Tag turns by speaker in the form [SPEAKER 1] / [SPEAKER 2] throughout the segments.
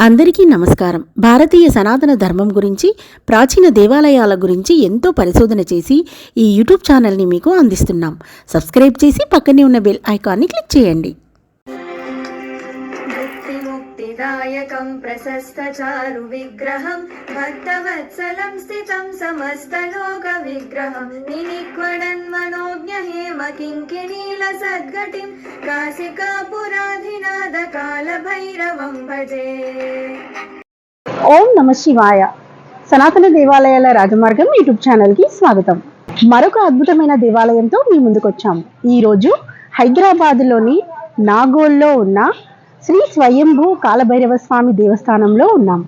[SPEAKER 1] అందరికీ నమస్కారం. భారతీయ సనాతన ధర్మం గురించి ప్రాచీన దేవాలయాల గురించి ఎంతో పరిశోధన చేసి ఈ యూట్యూబ్ ఛానల్ని మీకు అందిస్తున్నాం. సబ్స్క్రైబ్ చేసి పక్కనే ఉన్న బెల్ ఐకాన్ని క్లిక్ చేయండి.
[SPEAKER 2] मुक्तिदायकं प्रशस्तचारु विग्रहं भक्तवत्सलं स्थितं समस्तलोकविग्रहं निनिक्वणन्मनोज्ञहेम किङ्किणीलसद्गतिं काशिकापुराधिनादकालभैरवं भजे
[SPEAKER 3] ఓం నమ శివాయ సనాతన దేవాలయాల రాజమార్గం యూట్యూబ్ ఛానల్కి స్వాగతం మరొక అద్భుతమైన దేవాలయంతో మీ ముందుకు వచ్చాం ఈరోజు హైదరాబాద్లోని నాగోల్లో ఉన్న శ్రీ స్వయంభూ కాలభైరవ స్వామి దేవస్థానంలో ఉన్నాం.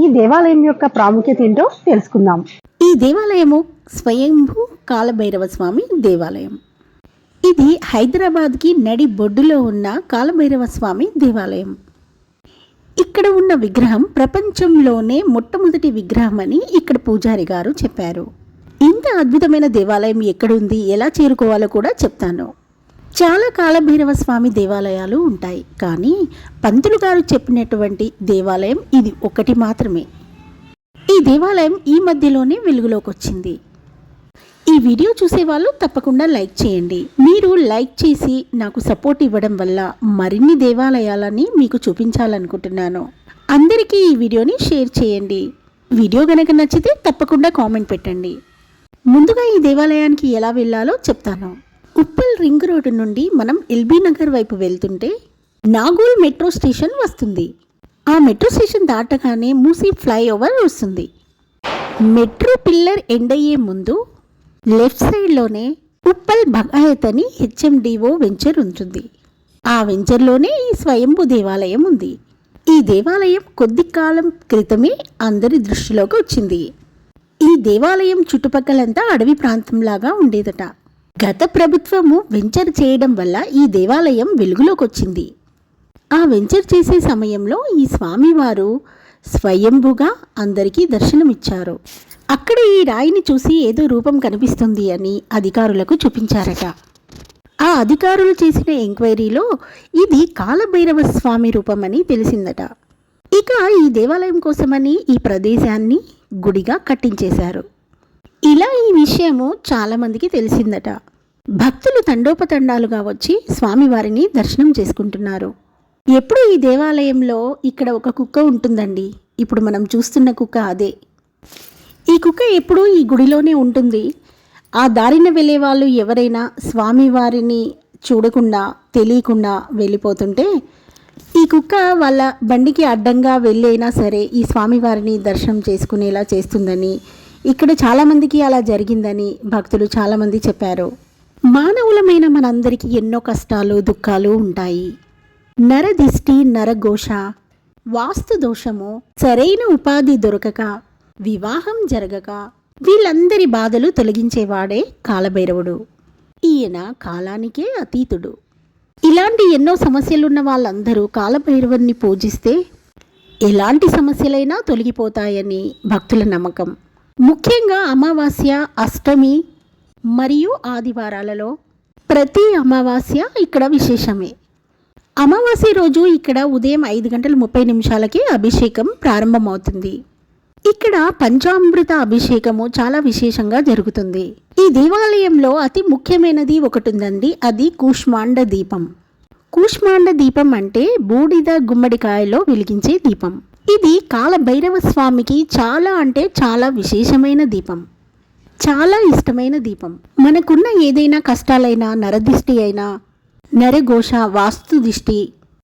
[SPEAKER 3] ఈ దేవాలయం యొక్క ప్రాముఖ్యత ఏంటో తెలుసుకుందాం.
[SPEAKER 1] ఈ దేవాలయము స్వయంభూ కాలభైరవ స్వామి దేవాలయం. ఇది హైదరాబాద్కి నడి బొడ్డులో ఉన్న కాలభైరవ స్వామి దేవాలయం. ఇక్కడ ఉన్న విగ్రహం ప్రపంచంలోనే మొట్టమొదటి విగ్రహం అని ఇక్కడ పూజారి గారు చెప్పారు. ఇంత అద్భుతమైన దేవాలయం ఎక్కడుంది ఎలా చేరుకోవాలో కూడా చెప్తాను. చాలా కాలభైరవ స్వామి దేవాలయాలు ఉంటాయి. కానీ పంతులు గారు చెప్పినటువంటి దేవాలయం ఇది ఒకటి మాత్రమే. ఈ దేవాలయం ఈ మధ్యలోనే వెలుగులోకి వచ్చింది ఈ వీడియో చూసే వాళ్ళు తప్పకుండా లైక్ చేయండి. మీరు లైక్ చేసి నాకు సపోర్ట్ ఇవ్వడం వల్ల మరిన్ని దేవాలయాలని మీకు చూపించాలనుకుంటున్నాను. అందరికీ ఈ వీడియోని షేర్ చేయండి. వీడియో గనక నచ్చితే తప్పకుండా కామెంట్ పెట్టండి. ముందుగా ఈ దేవాలయానికి ఎలా వెళ్ళాలో చెప్తాను. ఉప్పల్ రింగ్ రోడ్డు నుండి మనం ఎల్బీ నగర్ వైపు వెళ్తుంటే నాగోల్ మెట్రో స్టేషన్ వస్తుంది. ఆ మెట్రో స్టేషన్ దాటగానే మూసి ఫ్లైఓవర్ వస్తుంది. మెట్రో పిల్లర్ ఎండ్ అయ్యే ముందు లెఫ్ట్ సైడ్లోనే ఉప్పల్ భగాయత్ అని హెచ్ఎండిఓ వెంచర్ ఉంటుంది. ఆ వెంచర్లోనే ఈ స్వయంభూ దేవాలయం ఉంది. ఈ దేవాలయం కొద్ది కాలం క్రితమే అందరి దృష్టిలోకి వచ్చింది. ఈ దేవాలయం చుట్టుపక్కలంతా అడవి ప్రాంతంలాగా ఉండేదట. గత ప్రభుత్వము వెంచర్ చేయడం వల్ల ఈ దేవాలయం వెలుగులోకి వచ్చింది ఆ వెంచర్ చేసే సమయంలో ఈ స్వామివారు స్వయంభుగా అందరికీ దర్శనమిచ్చారు. అక్కడ ఈ రాయిని చూసి ఏదో రూపం కనిపిస్తుంది అని అధికారులకు చూపించారట. ఆ అధికారులు చేసిన ఎంక్వైరీలో ఇది కాలభైరవ స్వామి రూపమని తెలిసిందట. ఇక ఈ దేవాలయం కోసమని ఈ ప్రదేశాన్ని గుడిగా కట్టించేశారు. ఇలా ఈ విషయము చాలామందికి తెలిసిందట. భక్తులు తండోపతండాలుగా వచ్చి స్వామివారిని దర్శనం చేసుకుంటున్నారు. ఎప్పుడు ఈ దేవాలయంలో ఇక్కడ ఒక కుక్క ఉంటుందండి? ఇప్పుడు మనం చూస్తున్న కుక్క అదే. ఈ కుక్క ఎప్పుడూ ఈ గుడిలోనే ఉంటుంది. ఆ దారిన వెళ్ళే వాళ్ళు ఎవరైనా స్వామివారిని చూడకుండా తెలియకుండా వెళ్ళిపోతుంటే ఈ కుక్క వాళ్ళ బండికి అడ్డంగా వెళ్ళైనా సరే ఈ స్వామివారిని దర్శనం చేసుకునేలా చేస్తుందని ఇక్కడ చాలామందికి అలా జరిగిందని భక్తులు చాలామంది చెప్పారు. మానవులమైన మనందరికీ ఎన్నో కష్టాలు దుఃఖాలు ఉంటాయి. నరదిష్టి నరఘోష వాస్తు దోషము సరైన ఉపాధి దొరకక వివాహం జరగక వీళ్ళందరి బాధలు తొలగించేవాడే కాలభైరవుడు. ఈయన కాలానికే అతీతుడు. ఇలాంటి ఎన్నో సమస్యలున్న వాళ్ళందరూ కాలభైరవుని పూజిస్తే ఎలాంటి సమస్యలైనా తొలగిపోతాయని భక్తుల నమ్మకం. ముఖ్యంగా అమావాస్య అష్టమి మరియు ఆదివారాలలో ప్రతి అమావాస్య ఇక్కడ విశేషమే. అమావాస్య రోజు ఇక్కడ ఉదయం ఐదు గంటల ముప్పై నిమిషాలకి అభిషేకం ప్రారంభమవుతుంది. ఇక్కడ పంచామృత అభిషేకము చాలా విశేషంగా జరుగుతుంది. ఈ దేవాలయంలో అతి ముఖ్యమైనది ఒకటి ఉందండి అది కూష్మాండ దీపం. కూష్మాండ దీపం అంటే బూడిద గుమ్మడికాయలో వెలిగించే దీపం. ఇది కాలభైరవ స్వామికి చాలా అంటే చాలా విశేషమైన దీపం. చాలా ఇష్టమైన దీపం. మనకున్న ఏదైనా కష్టాలైనా నరదిష్టి అయినా నరఘోష వాస్తు దిష్టి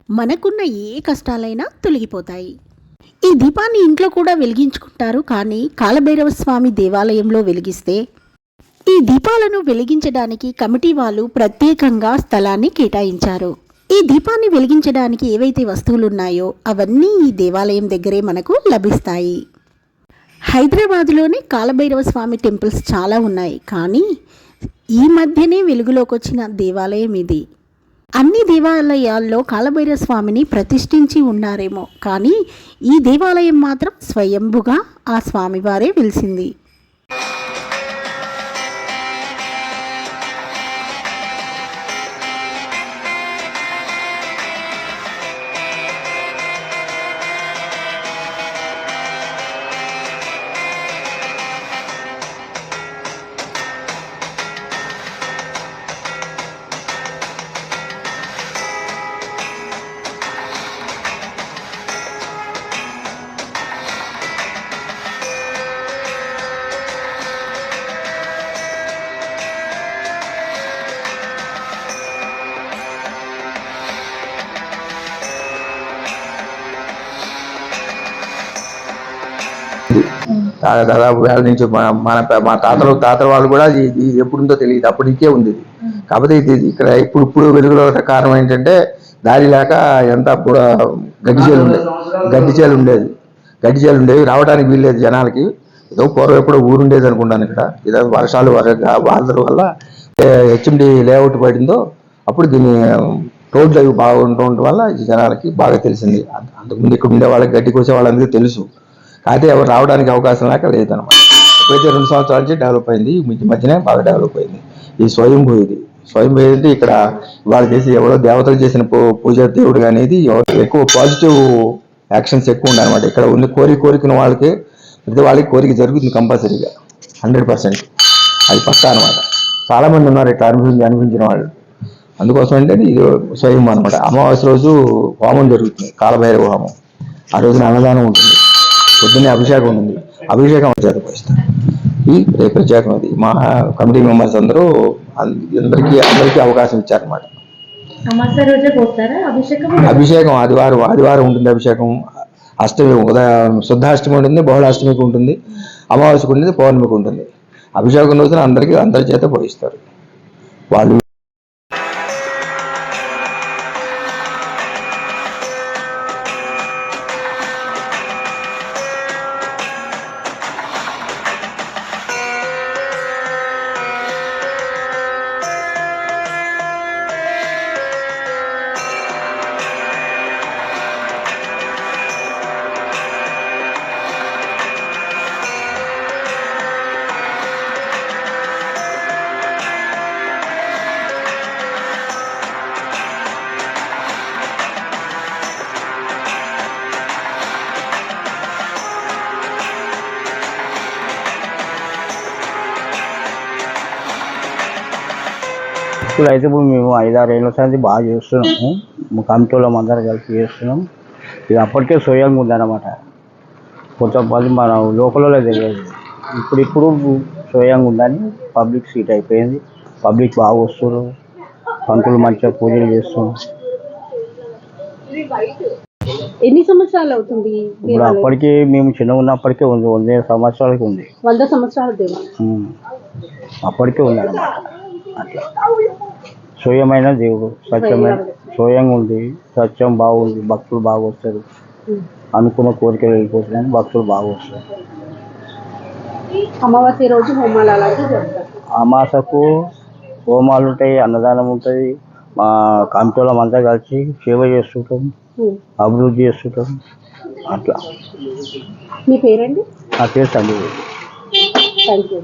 [SPEAKER 1] మనకున్న ఏ కష్టాలైనా తొలగిపోతాయి. ఈ దీపాన్ని ఇంట్లో కూడా వెలిగించుకుంటారు కానీ కాలభైరవ స్వామి దేవాలయంలో వెలిగిస్తే ఈ దీపాలను వెలిగించడానికి కమిటీ వాళ్ళు ప్రత్యేకంగా స్థలాన్ని కేటాయించారు. ఈ దీపాన్ని వెలిగించడానికి ఏవైతే వస్తువులు ఉన్నాయో అవన్నీ ఈ దేవాలయం దగ్గరే మనకు లభిస్తాయి. హైదరాబాదులోని కాలభైరవ స్వామి టెంపుల్స్ చాలా ఉన్నాయి. కానీ ఈ మధ్యనే వెలుగులోకి వచ్చిన దేవాలయం ఇది. అన్ని దేవాలయాల్లో కాలభైరవ స్వామిని ప్రతిష్ఠించి ఉన్నారేమో. కానీ ఈ దేవాలయం మాత్రం స్వయంభుగా ఆ స్వామివారే వెలిసింది.
[SPEAKER 4] దాదాపు వేల నుంచి మన మన మా తాతలు తాతల వాళ్ళు కూడా ఇది ఎప్పుడుందో తెలియదు. అప్పటికే ఉంది. కాకపోతే ఇది ఇక్కడ ఇప్పుడు ఇప్పుడు వెలుగులో కారణం ఏంటంటే దారి లేక ఎంత కూడా గడ్డి చేలు ఉండేది గడ్డి చేలు ఉండేది. గడ్డి చేలు ఉండేవి. రావడానికి వీల్లేదు జనాలకి. ఏదో పూర్వం ఎప్పుడో ఊరుండేది అనుకుంటాను ఇక్కడ. ఏదో వర్షాలు వర వాదల వల్ల హెచ్ఎండి లేఅవుట్ పడిందో అప్పుడు దీన్ని రోడ్లు అవి బాగుండటం వల్ల జనాలకి బాగా తెలిసింది. అంత- అంతకుముందు ఇక్కడ ఉండే వాళ్ళకి గడ్డి కోసే వాళ్ళందరికీ తెలుసు. కాకపోతే ఎవరు రావడానికి అవకాశం లేక లేదనమాట. అయితే రెండు సంవత్సరాల నుంచి డెవలప్ అయింది ఈ మధ్యనే బాగా డెవలప్ అయింది. ఈ స్వయంభూ ఇది. స్వయంభూ అంటే ఇక్కడ వాళ్ళు చేసి ఎవరో దేవతలు చేసిన పూ- పూజ దేవుడు అనేది ఎక్కువ పాజిటివ్ యాక్షన్స్ ఎక్కువ ఉన్నాయి అనమాట ఇక్కడ ఉన్న కోరిక కోరికన వాళ్ళకి ప్రతి వాళ్ళకి కోరిక జరుగుతుంది కంపల్సరీగా. Hundred percent. అది పక్కా అనమాట చాలామంది ఉన్నారు ఇట్లా అనుభవించి అనిపించిన వాళ్ళు. అందుకోసం అంటే ఇది స్వయం అనమాట అమావాస్య రోజు హోమం జరుగుతుంది. కాలభైరవ హోమం. ఆ రోజున అన్నదానం ఉంటుంది. పొద్దున్నే అభిషేకం ఉంటుంది అభిషేకం జరపస్తారు ఈ ప్రత్యేకం అది. మా కమిటీ మెంబర్స్ అందరూ అందరికీ అందరికీ అవకాశం
[SPEAKER 5] అభిషేకం
[SPEAKER 4] అభిషేకం ఆదివారం ఆదివారం ఉంటుంది అభిషేకం. అష్టమి ఉదయం శుద్ధాష్టమి ఉంటుంది బహుళాష్టమికి ఉంటుంది అమావాస్యకు ఉంటుంది పౌర్ణమికి ఉంటుంది. అభిషేకం రోజున అందరికీ అందరి చేత పోయిస్తారు. వాళ్ళు
[SPEAKER 6] ఇప్పుడు అయితే ఇప్పుడు మేము ఐదారు ఏళ్ళ సంది బాగా చేస్తున్నాము. మా కమిటీలో అందరం కలిసి చేస్తున్నాం. ఇది అప్పటికే స్వయంగా ఉందన్నమాట కొంతమంది మన లోకల్లో తెలియదు. ఇప్పుడు ఇప్పుడు స్వయంగా ఉందని పబ్లిక్ సీట్ అయిపోయింది. పబ్లిక్ బాగా వస్తున్నారు. పంతులు మంచిగా పూజలు చేస్తున్నాం
[SPEAKER 3] ఎన్ని సంవత్సరాలు అవుతుంది
[SPEAKER 6] ఇప్పుడు? అప్పటికి మేము చిన్న ఉన్నప్పటికే ఉంది. వంద సంవత్సరాలకి ఉంది.
[SPEAKER 3] వంద సంవత్సరాల.
[SPEAKER 6] అప్పటికే ఉందన్నమాట అట్లా. స్వయమైన దేవుడు సత్యమైన స్వయంగా ఉంది సత్యం బాగుంది భక్తులు బాగా వస్తారు అనుకున్న కోరికలు వెళ్ళిపోతున్నాయని భక్తులు బాగా వస్తారు
[SPEAKER 3] అమావాస్య రోజు హోమాలు
[SPEAKER 6] అమాసకు హోమాలు ఉంటాయి అన్నదానం ఉంటుంది మా కమిటీలం అంతా కలిసి సేవ చేస్తుంటాం. అభివృద్ధి చేస్తుంటాం. అట్లా.
[SPEAKER 3] మీ పేరండి?
[SPEAKER 6] నా పేరు సంజయ్
[SPEAKER 3] థ్యాంక్ యూ